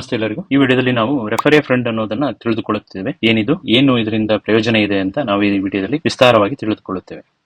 ನಮಸ್ತೆ ಎಲ್ಲರಿಗೂ. ಈ ವಿಡಿಯೋದಲ್ಲಿ ನಾವು ರೆಫರಿ ಫ್ರೆಂಡ್ ಅನ್ನೋದನ್ನ ತಿಳಿದುಕೊಳ್ಳುತ್ತೇವೆ. ಏನಿದು? ಏನು ಇದರಿಂದ ಪ್ರಯೋಜನ ಇದೆ ಅಂತ ನಾವು ಈ ವಿಡಿಯೋದಲ್ಲಿ ವಿಸ್ತಾರವಾಗಿ ತಿಳಿದುಕೊಳ್ಳುತ್ತೇವೆ.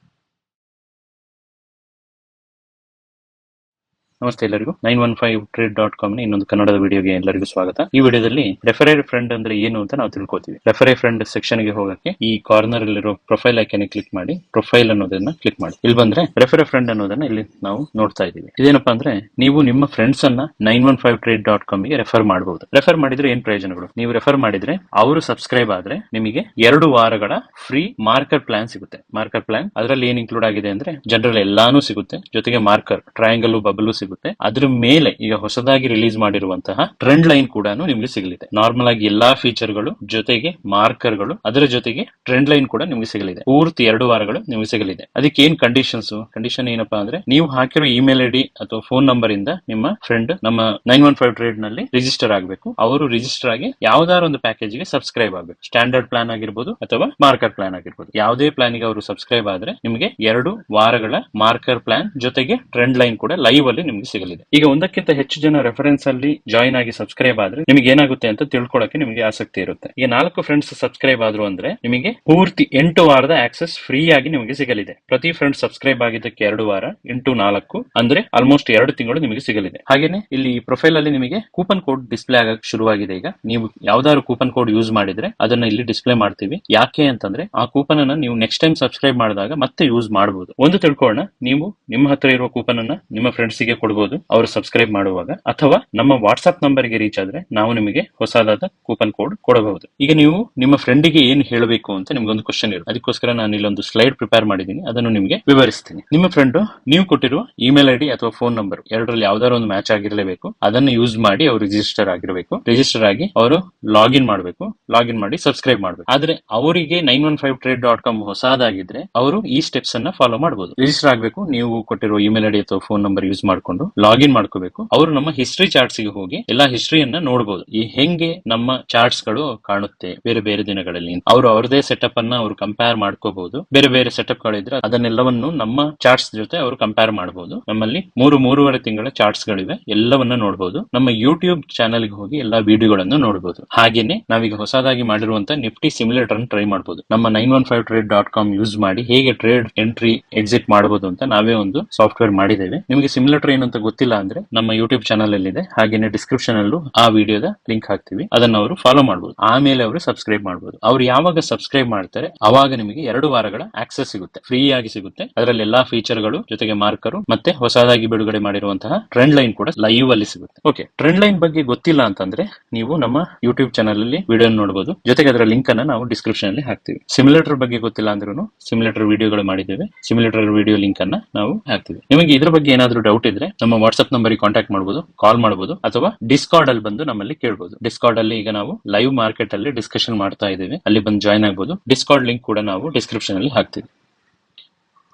ನಮಸ್ತೆ ಎಲ್ಲರಿಗೂ. Nine one five trade dot com ಇನ್ನೊಂದು ಕನ್ನಡದ ವಿಡಿಯೋಗೆ ಎಲ್ಲರಿಗೂ ಸ್ವಾಗತ. ಈ ವಿಡಿಯೋದಲ್ಲಿ ರೆಫರೇ ಫ್ರೆಂಡ್ ಅಂದ್ರೆ ಏನು ಅಂತ ನಾವು ತಿಳ್ಕೊತೀವಿ. ರೆಫರೇ ಫ್ರೆಂಡ್ ಸೆಕ್ಷನ್ಗೆ ಹೋಗಕ್ಕೆ ಈ ಕಾರ್ನರ್ ಅಲ್ಲಿರೋ ಪ್ರೊಫೈಲ್ ಐಕನ್ ಕ್ಲಿಕ್ ಮಾಡಿ, ಪ್ರೊಫೈಲ್ ಅನ್ನೋದನ್ನ ಕ್ಲಿಕ್ ಮಾಡಿ. ಇಲ್ಲಿ ಬಂದ್ರೆ ರೆಫರೇ ಫ್ರೆಂಡ್ ಅನ್ನೋದನ್ನ ಇಲ್ಲಿ ನಾವು ನೋಡ್ತಾ ಇದೀವಿ ಇದೇನಪ್ಪಾ ಅಂದ್ರೆ ನೀವು ನಿಮ್ಮ ಫ್ರೆಂಡ್ಸ್ ಅನ್ನ nine one five trade dot ಕಾಮ್ಗೆ refer ಮಾಡಬಹುದು ರೆಫರ್ ಮಾಡಿದ್ರೆ ಏನ್ ಪ್ರಯೋಜನಗಳು? ನೀವು ರೆಫರ್ ಮಾಡಿದ್ರೆ ಅವರು ಸಬ್ಸ್ಕ್ರೈಬ್ ಆದ್ರೆ ನಿಮಗೆ ಎರಡು ವಾರಗಳ ಫ್ರೀ ಮಾರ್ಕರ್ ಪ್ಲಾನ್ ಸಿಗುತ್ತೆ. ಮಾರ್ಕರ್ ಪ್ಲಾನ್ ಅದರಲ್ಲಿ ಏನ್ ಇನ್ಕ್ಲೂಡ್ ಆಗಿದೆ ಅಂದ್ರೆ ಜನರಲ್ ಎಲ್ಲಾನು ಸಿಗುತ್ತೆ. ಜೊತೆಗೆ ಮಾರ್ಕರ್ ಟ್ರಯಾಂಗಲ್ ಬಬಲ್ ಸಿಗುತ್ತೆ. ಅದ್ರ ಮೇಲೆ ಈಗ ಹೊಸದಾಗಿ ರಿಲೀಸ್ ಮಾಡಿರುವಂತಹ ಟ್ರೆಂಡ್ ಲೈನ್ ಕೂಡ ನಿಮ್ಗೆ ಸಿಗಲಿದೆ. ನಾರ್ಮಲ್ ಆಗಿ ಎಲ್ಲಾ ಫೀಚರ್ಗಳು ಜೊತೆಗೆ ಮಾರ್ಕರ್ಗಳು, ಅದರ ಜೊತೆಗೆ ಟ್ರೆಂಡ್ ಲೈನ್ ಕೂಡ ನಿಮ್ಗೆ ಸಿಗಲಿದೆ. ಪೂರ್ತಿ ಎರಡು ವಾರಗಳು ನಿಮ್ಗೆ ಸಿಗಲಿದೆ. ಅದಕ್ಕೆ ಏನ್ ಕಂಡೀಷನ್ಸ್ ಕಂಡೀಷನ್ ಏನಪ್ಪಾ ಅಂದ್ರೆ ನೀವು ಹಾಕಿರೋ ಇಮೇಲ್ ಐಡಿ ಅಥವಾ ಫೋನ್ ನಂಬರ್ ಇಂದ ನಿಮ್ಮ ಫ್ರೆಂಡ್ ನಮ್ಮ ನೈನ್ ಒನ್ ಫೈವ್ ಟ್ರೇಡ್ನಲ್ಲಿ ರಿಜಿಸ್ಟರ್ ಆಗಬೇಕು. ಅವರು ರಿಜಿಸ್ಟರ್ ಆಗಿ ಯಾವ್ದಾರ ಒಂದು ಪ್ಯಾಕೇಜ್ಗೆ ಸಬ್ಸ್ಕ್ರೈಬ್ ಆಗಬೇಕು. ಸ್ಟ್ಯಾಂಡರ್ಡ್ ಪ್ಲಾನ್ ಆಗಿರ್ಬೋದು ಅಥವಾ ಮಾರ್ಕರ್ ಪ್ಲಾನ್ ಆಗಿರ್ಬೋದು. ಯಾವುದೇ ಪ್ಲಾನ್ಗೆ ಅವರು ಸಬ್ಸ್ಕ್ರೈಬ್ ಆದ್ರೆ ನಿಮಗೆ ಎರಡು ವಾರಗಳ ಮಾರ್ಕರ್ ಪ್ಲಾನ್ ಜೊತೆಗೆ ಟ್ರೆಂಡ್ ಲೈನ್ ಕೂಡ ಲೈವ್ ಅಲ್ಲಿ ನಿಮ್ಗೆ ಸಿಗಲಿದೆ. ಈಗ ಒಂದಕ್ಕಿಂತ ಹೆಚ್ಚು ಜನ ರೆಫರೆನ್ಸ್ ಅಲ್ಲಿ ಜಾಯಿನ್ ಆಗಿ ಸಬ್ಸ್ಕ್ರೈಬ್ ಆದ್ರೆ ನಿಮಗೆ ಏನಾಗುತ್ತೆ ಅಂತ ತಿಳ್ಕೊಳಕ್ಕೆ ನಿಮಗೆ ಆಸಕ್ತಿ ಇರುತ್ತೆ. ಈಗ ನಾಲ್ಕು ಫ್ರೆಂಡ್ಸ್ ಸಬ್ಸ್ಕ್ರೈಬ್ ಆದ್ರು ಅಂದ್ರೆ ನಿಮಗೆ ಪೂರ್ತಿ ಎಂಟು ವಾರದ ಆಕ್ಸೆಸ್ ಫ್ರೀ ಆಗಿ ನಿಮಗೆ ಸಿಗಲಿದೆ. ಪ್ರತಿ ಫ್ರೆಂಡ್ ಸಬ್ಸ್ಕ್ರೈಬ್ ಆಗಿದ್ದಕ್ಕೆ ಎರಡು ವಾರ ಇಂಟು ನಾಲ್ಕು, ಅಂದ್ರೆ ಆಲ್ಮೋಸ್ಟ್ ಎರಡು ತಿಂಗಳು ನಿಮಗೆ ಸಿಗಲಿದೆ. ಹಾಗೇನೆ ಇಲ್ಲಿ ಪ್ರೊಫೈಲ್ ಅಲ್ಲಿ ನಿಮಗೆ ಕೂಪನ್ ಕೋಡ್ ಡಿಸ್ಪ್ಲೇ ಆಗಕ್ಕೆ ಶುರುವಾಗಿದೆ ಈಗ. ನೀವು ಯಾವ್ದಾದ್ರು ಕೂಪನ್ ಕೋಡ್ ಯೂಸ್ ಮಾಡಿದ್ರೆ ಅದನ್ನ ಇಲ್ಲಿ ಡಿಸ್ಪ್ಲೇ ಮಾಡ್ತೀವಿ. ಯಾಕೆ ಅಂತಂದ್ರೆ ಆ ಕೂಪನ್ ಅನ್ನ ನೀವು ನೆಕ್ಸ್ಟ್ ಟೈಮ್ ಸಬ್ಸ್ಕ್ರೈಬ್ ಮಾಡಿದಾಗ ಮತ್ತೆ ಯೂಸ್ ಮಾಡಬಹುದು ಒಂದು ತಿಳ್ಕೊಳ್ಳೋಣ, ನೀವು ನಿಮ್ಮ ಹತ್ರ ಇರುವ ಕೂಪನ್ ಅನ್ನ ನಿಮ್ಮ ಫ್ರೆಂಡ್ಸ್ಗೆ ಕೊಡಬಹುದು ಅವರು ಸಬ್ಸ್ಕ್ರೈಬ್ ಮಾಡುವಾಗ ಅಥವಾ ನಮ್ಮ ವಾಟ್ಸ್ಆಪ್ ನಂಬರ್ಗೆ ರೀಚ್ ಆದ್ರೆ ನಾವು ನಿಮಗೆ ಹೊಸದಾದ ಕೂಪನ್ ಕೋಡ್ ಕೊಡಬಹುದು. ಈಗ ನೀವು ನಿಮ್ಮ ಫ್ರೆಂಡ್ಗೆ ಏನ್ ಹೇಳಬೇಕು ಅಂತ ನಿಮ್ಗೊಂದು ಕ್ವಶನ್ ಇರುತ್ತೆ. ಅದಕ್ಕೋಸ್ಕರ ನಾನು ಇಲ್ಲೊಂದು ಸ್ಲೈಡ್ ಪ್ರಿಪೇರ್ ಮಾಡಿದ್ದೀನಿ. ಅದನ್ನು ನಿಮಗೆ ವಿವರಿಸ್ತೀನಿ. ನಿಮ್ಮ ಫ್ರೆಂಡ್ ನೀವು ಕೊಟ್ಟಿರುವ ಇಮೇಲ್ ಐಡಿ ಅಥವಾ ಫೋನ್ ನಂಬರ್ ಎರಡರಲ್ಲಿ ಯಾವ್ದಾದ್ರು ಒಂದು ಮ್ಯಾಚ್ ಆಗಿರಲೇಬೇಕು. ಅದನ್ನು ಯೂಸ್ ಮಾಡಿ ಅವರು ರಿಜಿಸ್ಟರ್ ಆಗಿರಬೇಕು. ರಿಜಿಸ್ಟರ್ ಆಗಿ ಅವರು ಲಾಗಿನ್ ಮಾಡಬೇಕು. ಲಾಗಿನ್ ಮಾಡಿ ಸಬ್ಸ್ಕ್ರೈಬ್ ಮಾಡಬೇಕು. ಆದ್ರೆ ಅವರಿಗೆ nine one five trade dot com ಹೊಸದಾಗಿದ್ರೆ ಅವರು ಈ ಸ್ಟೆಪ್ಸ್ ಅನ್ನ ಫಾಲೋ ಮಾಡಬಹುದು ರಿಜಿಸ್ಟರ್ ಆಗಬೇಕು. ನೀವು ಕೊಟ್ಟಿರುವ ಇಮೇಲ್ ಐಡಿ ಅಥವಾ ಫೋನ್ ನಂಬರ್ ಯೂಸ್ ಮಾಡ್ಕೊಂಡು. ಲಾಗಿನ್ ಮಾಡ್ಕೋಬೇಕು. ಅವರು ನಮ್ಮ ಹಿಸ್ಟ್ರಿ ಚಾರ್ಟ್ಸ್ಗೆ ಹೋಗಿ ಎಲ್ಲಾ ಹಿಸ್ಟ್ರಿಯನ್ನ ನೋಡಬಹುದು ಈ ಹೆಂಗೆ ನಮ್ಮ ಚಾರ್ಟ್ಸ್ಗಳು ಕಾಣುತ್ತೆ ಬೇರೆ ಬೇರೆ ದಿನಗಳಲ್ಲಿ ಅವರು ಅವರದೇ ಸೆಟಪ್ ಅನ್ನ ಅವರು ಕಂಪೇರ್ ಮಾಡ್ಕೋಬಹುದು ಬೇರೆ ಬೇರೆ ಸೆಟಪ್ ಗಳಿದ್ರೆ ಅದನ್ನೆಲ್ಲವನ್ನು ನಮ್ಮ ಚಾರ್ಟ್ಸ್ ಜೊತೆ ಅವರು ಕಂಪೇರ್ ಮಾಡಬಹುದು ನಮ್ಮಲ್ಲಿ ಮೂರು ಮೂರುವರೆ ತಿಂಗಳ ಚಾರ್ಟ್ಸ್ ಗಳಿವೆ. ಎಲ್ಲವನ್ನ ನೋಡಬಹುದು ನಮ್ಮ ಯೂಟ್ಯೂಬ್ ಚಾನೆಲ್ಗೆ ಹೋಗಿ ಎಲ್ಲಾ ವಿಡಿಯೋಗಳನ್ನು ನೋಡಬಹುದು ಹಾಗೇನೆ ನಾವೀಗ ಹೊಸದಾಗಿ ಮಾಡಿರುವಂತಹ ನಿಫ್ಟಿ ಸಿಮ್ಯುಲೇಟರ್ ಅನ್ನು ಟ್ರೈ ಮಾಡಬಹುದು ನಮ್ಮ nine one five trade dot com use ಮಾಡಿ ಹೇಗೆ ಟ್ರೇಡ್ ಎಂಟ್ರಿ ಎಕ್ಸಿಟ್ ಮಾಡಬಹುದು ಅಂತ ನಾವೇ ಒಂದು ಸಾಫ್ಟ್ವೇರ್ ಮಾಡಿದ್ದೇವೆ. ನಿಮಗೆ ಸಿಮ್ಯುಲೇಟರ್ ಏನಂತ ಗೊತ್ತಿಲ್ಲ ಅಂದ್ರೆ ನಮ್ಮ ಯೂಟ್ಯೂಬ್ ಚಾನಲ್ ಅಲ್ಲಿ ಇದೆ ಹಾಗೇನೆ ಡಿಸ್ಕ್ರಿಪ್ಷನ್ ಅಲ್ಲೂ ಆ ವಿಡಿಯೋದ ಲಿಂಕ್ ಹಾಕ್ತಿವಿ. ಅದನ್ನ ಅವರು ಫಾಲೋ ಮಾಡಬಹುದು ಆಮೇಲೆ ಅವರು ಸಬ್ಸ್ಕ್ರೈಬ್ ಮಾಡಬಹುದು ಅವ್ರು ಯಾವಾಗ ಸಬ್ಸ್ಕ್ರೈಬ್ ಮಾಡ್ತಾರೆ, ಅವಾಗ ನಿಮಗೆ ಎರಡು ವಾರಗಳ ಆಕ್ಸೆಸ್ ಸಿಗುತ್ತೆ. ಫ್ರೀ ಆಗಿ ಸಿಗುತ್ತೆ. ಅದರಲ್ಲಿ ಎಲ್ಲಾ ಫೀಚರ್ಗಳು, ಜೊತೆಗೆ ಮಾರ್ಕರು ಮತ್ತೆ ಹೊಸದಾಗಿ ಬಿಡುಗಡೆ ಮಾಡಿರುವಂತಹ ಟ್ರೆಂಡ್ ಲೈನ್ ಕೂಡ ಲೈವ್ ಅಲ್ಲಿ ಸಿಗುತ್ತೆ. ಓಕೆ ಟ್ರೆಂಡ್ ಲೈನ್ ಬಗ್ಗೆ ಗೊತ್ತಿಲ್ಲ ಅಂತಂದ್ರೆ ನೀವು ನಮ್ಮ ಯೂಟ್ಯೂಬ್ ಚಾನಲ್ ಅಲ್ಲಿ ವಿಡಿಯೋ ನೋಡಬಹುದು ಜೊತೆಗೆ ಅದರ ಲಿಂಕ್ ಅನ್ನ ನಾವು ಡಿಸ್ಕ್ರಿಪ್ಷನ್ ಅಲ್ಲಿ ಹಾಕ್ತಿವಿ. ಸಿಮ್ಯುಲೇಟರ್ ಬಗ್ಗೆ ಗೊತ್ತಿಲ್ಲ ಅಂದ್ರೂ ಸಿಮ್ಯುಲೇಟರ್ ವಿಡಿಯೋಗಳು ಮಾಡಿದ್ದೇವೆ. ಸಿಮ್ಯುಲೇಟರ್ ವಿಡಿಯೋ ಲಿಂಕ್ ಅನ್ನ ನಾವು ಹಾಕ್ತಿವಿ. ನಿಮಗೆ ಇದ್ರ ಬಗ್ಗೆ ಏನಾದ್ರೂ ಡೌಟ್ ಇದ್ರೆ ನಮ್ಮ ವಾಟ್ಸ್ಆಪ್ ನಂಬರ್ ಕಾಂಟ್ಯಾಕ್ಟ್ ಮಾಡಬಹುದು ಕಾಲ್ ಮಾಡಬಹುದು ಅಥವಾ ಡಿಸ್ಕಾರ್ಡ್ ಅಲ್ಲಿ ಬಂದು ನಮ್ಮಲ್ಲಿ ಕೇಳಬಹುದು ಡಿಸ್ಕಾರ್ಡ್ ಅಲ್ಲಿ ಈಗ ನಾವು ಲೈವ್ ಮಾರ್ಕೆಟ್ ಅಲ್ಲಿ ಡಿಸ್ಕಷನ್ ಮಾಡ್ತಾ ಇದ್ದೀವಿ. ಅಲ್ಲಿ ಬಂದು ಜಾಯ್ನ್ ಆಗಬಹುದು ಡಿಸ್ಕಾರ್ಡ್ ಲಿಂಕ್ ಕೂಡ ನಾವು ಡಿಸ್ಕ್ರಿಪ್ಷನ್ ಅಲ್ಲಿ ಹಾಕ್ತೀವಿ.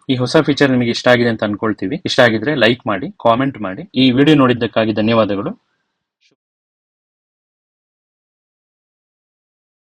ಈ ಹೊಸ ಫೀಚರ್ ನಿಮಗೆ ಇಷ್ಟ ಆಗಿದೆ ಅಂತ ಅನ್ಕೊಳ್ತೀವಿ. ಇಷ್ಟ ಆಗಿದ್ರೆ ಲೈಕ್ ಮಾಡಿ ಕಾಮೆಂಟ್ ಮಾಡಿ. ಈ ವಿಡಿಯೋ ನೋಡಿದ್ದಕ್ಕಾಗಿ ಧನ್ಯವಾದಗಳು.